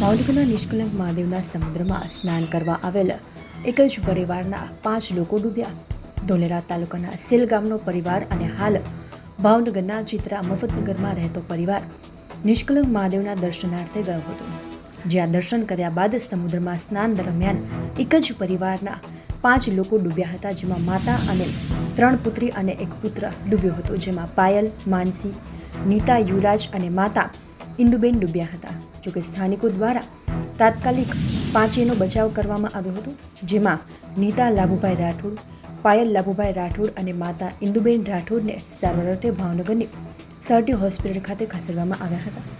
ભાવનગરના નિષ્કલંક મહાદેવના સમુદ્રમાં સ્નાન કરવા આવેલ એક જ પરિવારના પાંચ લોકો ડૂબ્યા. ધોલેરા તાલુકાના સેલ ગામનો પરિવાર અને હાલ ભાવનગરના ચિત્રા મફતનગરમાં રહેતો પરિવાર નિષ્કલંક મહાદેવના દર્શનાર્થે ગયો હતો. જ્યાં દર્શન કર્યા બાદ સમુદ્રમાં સ્નાન દરમિયાન એક જ પરિવારના પાંચ લોકો ડૂબ્યા હતા, જેમાં માતા અને ત્રણ પુત્રી અને એક પુત્ર ડૂબ્યો હતો, જેમાં પાયલ, માનસી, નીતા, યુવરાજ અને માતા ઇન્દુબેન ડૂબ્યા હતા. જોકે સ્થાનિકો દ્વારા તાત્કાલિક પાંચેયનો બચાવ કરવામાં આવ્યો હતો, જેમાં નીતા લાભુભાઈ રાઠોડ, પાયલ લાભુભાઈ રાઠોડ અને માતા ઇન્દુબેન રાઠોડને સારવાર અર્થે ભાવનગરની સરટી હોસ્પિટલ ખાતે ખસેડવામાં આવ્યા હતા.